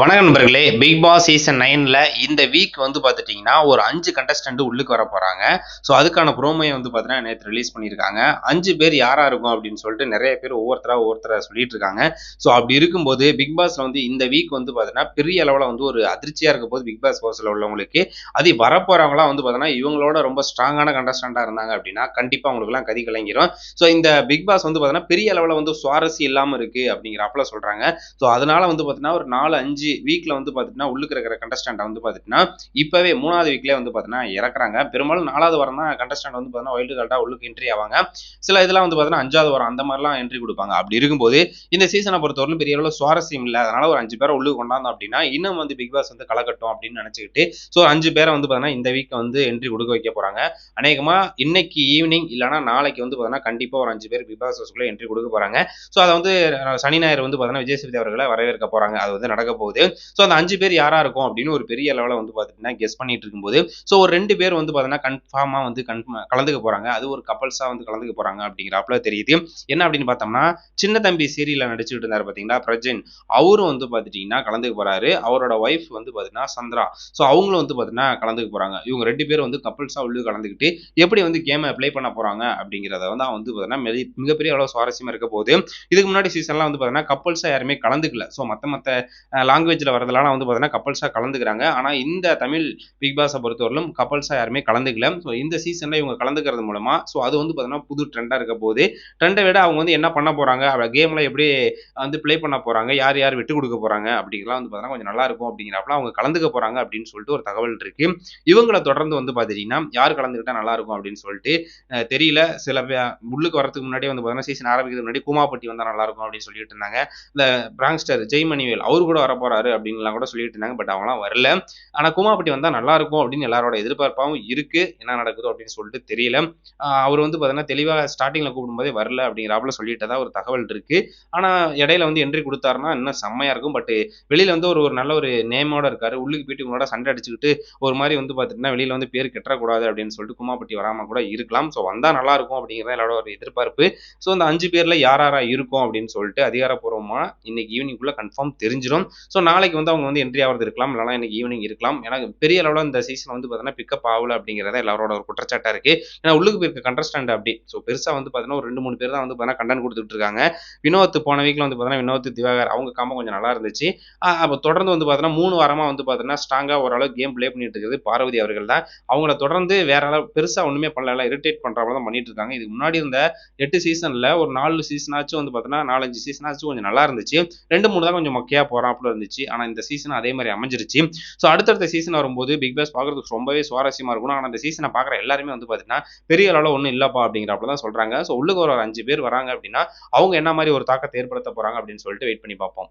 வணக்கம் நண்பர்களே big Boss season நைனில் இந்த வீக் வந்து பார்த்துட்டிங்கன்னா ஒரு அஞ்சு கண்டஸ்டன்ட் உள்ளுக்கு வர போகிறாங்க ஸோ அதுக்கான ப்ரோமையை வந்து பார்த்தீங்கன்னா நேற்று ரிலீஸ் பண்ணியிருக்காங்க. அஞ்சு பேர் யாராக இருக்கும் அப்படின்னு சொல்லிட்டு நிறைய பேர் ஒவ்வொருத்தராக ஒவ்வொருத்தரை சொல்லிட்டு இருக்காங்க. ஸோ அப்படி இருக்கும்போது பிக் பாஸில் வந்து இந்த வீக் வந்து பார்த்தீங்கன்னா பெரிய அளவில் வந்து ஒரு அதிர்ச்சியாக இருக்க போது பிக் பாஸ் ஹவுஸில் உள்ளவங்களுக்கு அது வரப்போகிறவங்களாம் வந்து பார்த்தீங்கன்னா இவங்களோட ரொம்ப ஸ்ட்ராங்கான கண்டஸ்டண்ட்டாக இருந்தாங்க அப்படின்னா கண்டிப்பாக அவங்களுக்குலாம் கதி கலங்கிரும். ஸோ இந்த பிக் பாஸ் வந்து பார்த்தீங்கன்னா பெரிய அளவில் வந்து சுவாரஸ்யம் இல்லாமல் இருக்குது அப்படிங்கிறப்பல சொல்கிறாங்க ஸோ அதனால வந்து பார்த்தீங்கன்னா ஒரு நாலு அஞ்சு வீக்ல வந்து பாத்தீங்கன்னா உள்ளுக்கு இருக்கிற கண்டஸ்டண்ட்டை வந்து பாத்தீங்கன்னா இப்போவே மூணாவது வீக்லேயே வந்து பார்த்தீங்கன்னா இறக்குறாங்க. பெரும்பாலும் நாலாவது வாரம் தான் கண்டஸ்டன்ட் வந்து பார்த்தீங்கன்னா வைல்டு கார்டாக உள்ளுக்கு என்ட்ரி ஆவாங்க. சில இதெல்லாம் வந்து பார்த்தீங்கன்னா அஞ்சாவது வாரம் அந்த மாதிரிலாம் என்ட்ரி கொடுப்பாங்க. அப்படி இருக்கும்போது இந்த சீசனை பொறுத்தவரைக்கும் பெரிய அளவில் சுவாரஸ்யம் இல்லை. அதனால ஒரு அஞ்சு பேரை உள்ளுக்கு கொண்டாந்தோம் அப்படின்னா இன்னும் வந்து பிக் பாஸ் வந்து கலக்கட்டும் அப்படின்னு நினச்சிக்கிட்டு ஸோ அஞ்சு பேரை வந்து பார்த்தீங்கன்னா இந்த வீக் வந்து என்ட்ரி கொடுக்க வைக்க போகிறாங்க அநேகமாக இன்னைக்கு ஈவினிங் இல்லைனா நாளைக்கு வந்து பார்த்தீங்கன்னா கண்டிப்பாக ஒரு அஞ்சு பேர் பிக் பாஸ் ஹவுஸ்க்குள்ளே என்ட்ரி கொடுக்க போகிறாங்க ஸோ அதை வந்து சனி ஞாயிறு வந்து பார்த்தீங்கன்னா விஜய் சேதுபதி அவர்களை வரவேற்க போகிறாங்க அது வந்து நடக்க போகுது. ஸோ அந்த அஞ்சு பேர் யாரா இருக்கும் அப்படின்னு ஒரு பெரிய லெவலில் வந்து பார்த்துட்டீங்கன்னா கெஸ் பண்ணிட்டு இருக்கும்போது ஸோ ஒரு ரெண்டு பேர் வந்து பார்த்தீங்கன்னா கன்ஃபார்மாக வந்து கன்ஃபார்ம் கலந்துக்க போகிறாங்க அது ஒரு கப்பல்ஸாக வந்து கலந்துக்க போகிறாங்க அப்படிங்கிறப்பல தெரியுது. என்ன அப்படின்னு பார்த்தோம்னா சின்ன தம்பி சீரியலில் நடிச்சுட்டு இருந்தார் பார்த்தீங்கன்னா பிரஜன். அவரும் வந்து பார்த்துட்டிங்கன்னா கலந்துக்க போகிறாரு அவரோட ஒய்ஃப் வந்து பார்த்தீங்கன்னா சந்திரா. ஸோ அவங்களும் வந்து பார்த்தீங்கன்னா கலந்துக்க போகிறாங்க இவங்க ரெண்டு பேரும் வந்து கப்பல்ஸாக உள்ளே கலந்துக்கிட்டு எப்படி வந்து கேமை ப்ளே பண்ண போகிறாங்க அப்படிங்கிறத வந்து அவன் வந்து பார்த்தீங்கன்னா மிக- மிகப்பெரிய அளவு சுவாரஸ்யமாக இருக்க போகுது. இதுக்கு முன்னாடி சீசன்லாம் வந்து பார்த்தீங்கன்னா கப்பல்ஸாக யாருமே கலந்துக்கல. ஸோ மற்ற மற்ற லாங்குவேஜில் வரதெல்லாம் வந்து பார்த்தீங்கன்னா கப்பல்ஸாக கலந்துக்கிறாங்க. ஆனால் இந்த தமிழ் பிக் பாஸை பொறுத்தவரையிலும் கப்பல்ஸாக யாருமே கலந்துக்கல. ஸோ இந்த சீசனில் இவங்க கலந்துக்கிறது மூலமாக ஸோ அது வந்து பார்த்தீங்கன்னா புது ட்ரெண்டாக இருக்க போகுது. ட்ரெண்டை விட அவங்க வந்து என்ன பண்ண போகிறாங்க கேமில் எப்படி வந்து ப்ளே பண்ண போகிறாங்க யார் யார் விட்டு கொடுக்க போகிறாங்க அப்படிங்கலாம் வந்து பார்த்தீங்கன்னா கொஞ்சம் நல்லா இருக்கும் அப்படிங்கிறப்பல அவங்க கலந்துக்க போகிறாங்க அப்படின்னு சொல்லிட்டு ஒரு தகவல் இருக்கு. இவங்கள தொடர்ந்து வந்து பார்த்தீங்கன்னா யார் கலந்துக்கிட்டா நல்லா இருக்கும் அப்படின்னு சொல்லிட்டு தெரியல. சில உள்ளுக்கு வரதுக்கு முன்னாடி வந்து பார்த்தீங்கன்னா சீசன் ஆரம்பிக்கிறதுக்கு முன்னாடி கூமாப்பட்டி வந்தால் நல்லா இருக்கும் அப்படின்னு சொல்லிட்டு இருந்தாங்க. இந்த பிராங்ஸ்டர் ஜெய்மணிவேல் அவர் கூட வர போறாரு அப்படின்லாம் கூட சொல்லிட்டு இருந்தாங்க. பட் அவங்களாம் வரல. ஆனா கூமாப்பட்டி வந்தா நல்லா இருக்கும் அப்படின்னு எல்லாரோட எதிர்பார்ப்பாகவும் இருக்கு. என்ன நடக்குதோ அப்படின்னு சொல்லிட்டு தெரியல. அவர் வந்து பாத்தீங்கன்னா தெளிவாக ஸ்டார்டிங்ல கூப்பிடும்போதே வரல அப்படிங்கிறாப்புல சொல்லிட்டதா ஒரு தகவல் இருக்கு. ஆனா இடையில வந்து என்ட்ரி கொடுத்தாருன்னா இன்னும் செம்மையா இருக்கும். பட் வெளியில வந்து ஒரு ஒரு நல்ல ஒரு நேமோட இருக்காரு. உள்ளுக்கு போயிட்டு உங்களோட சண்டை அடிச்சுக்கிட்டு ஒரு மாதிரி வந்து பாத்துட்டீங்கன்னா வெளியில வந்து பேர் கெட்டக்கூடாது அப்படின்னு சொல்லிட்டு குமாப்பட்டி வராம கூட இருக்கலாம். ஸோ வந்தா நல்லா இருக்கும் அப்படிங்கிறத எல்லாரோட ஒரு எதிர்பார்ப்பு. ஸோ அந்த அஞ்சு பேர்ல யார் யாரா இருக்கும் அப்படின்னு சொல்லிட்டு அதிகாரப்பூர்வமா இன்னைக்கு ஈவினிங்குள்ள கன்ஃபார்ம் தெரிஞ்சிடும் ஸோ நாளைக்கு வந்து அவங்க வந்து என்ட்ரி ஆகிறது இருக்கலாம் இல்லைனா இன்னைக்கு ஈவினிங் இருக்கலாம். ஏன்னா பெரிய அளவில் இந்த சீசன் வந்து பார்த்தீங்கன்னா பிக்கப் ஆகல அப்படிங்கிறத எல்லாரோட ஒரு குற்றச்சாட்டா இருக்கு. ஏன்னா உள்ளுக்கு போயிருக்க கண்டஸ்டன்ட் அப்படி. ஸோ பெருசாக வந்து பார்த்தீங்கன்னா ஒரு ரெண்டு மூணு பேர் தான் வந்து பார்த்தீங்கன்னா கண்டன் கொடுத்துட்டு இருக்காங்க. வினோத் போன வீக்ல வந்து பார்த்தீங்கன்னா வினோத் திவாகர் அவங்க காம்போ கொஞ்சம் நல்லா இருந்துச்சு. அப்போ தொடர்ந்து வந்து பார்த்தீங்கன்னா மூணு வாரமா வந்து பார்த்தீங்கன்னா ஸ்ட்ராங்கா ஓரளவு கேம் ப்ளே பண்ணிட்டு இருக்குது. பார்வதி அவர்கள் தான். அவங்கள தொடர்ந்து வேற அளவு பெருசா ஒண்ணுமே பண்ணல. இரிட்டேட் பண்ற மாதிரி தான் பண்ணிட்டு இருக்காங்க. இதுக்கு முன்னாடி இருந்த எட்டு சீசன்ல ஒரு நாலு சீசனாச்சும் வந்து பார்த்தீங்கன்னா நாலஞ்சு சீசனாச்சும் கொஞ்சம் நல்லா இருந்துச்சு. ரெண்டு மூணு தான் கொஞ்சம் மொக்கையாக போகிறான் அப்படி இருந்துச்சு. ஆனா இந்த சீசன் அதே மாதிரி அமைஞ்சிருச்சு. ஸோ அடுத்தடுத்த சீசன் வரும்போது பிக் பாஸ் பார்க்கறதுக்கு ரொம்பவே சுவாரஸ்யமா இருக்கும். ஆனா இந்த சீசனை பார்க்குற எல்லாருமே வந்து பார்த்தீங்கன்னா பெரிய அளவில் ஒன்றும் இல்லப்பா அப்படிங்கிறப்பல தான் சொல்றாங்க. ஸோ உள்ளுக்கு ஒரு அஞ்சு பேர் வராங்க அப்படின்னா அவங்க என்ன மாதிரி ஒரு தாக்கத்தை ஏற்படுத்த போறாங்க அப்படின்னு சொல்லிட்டு வெயிட் பண்ணி பார்ப்போம்.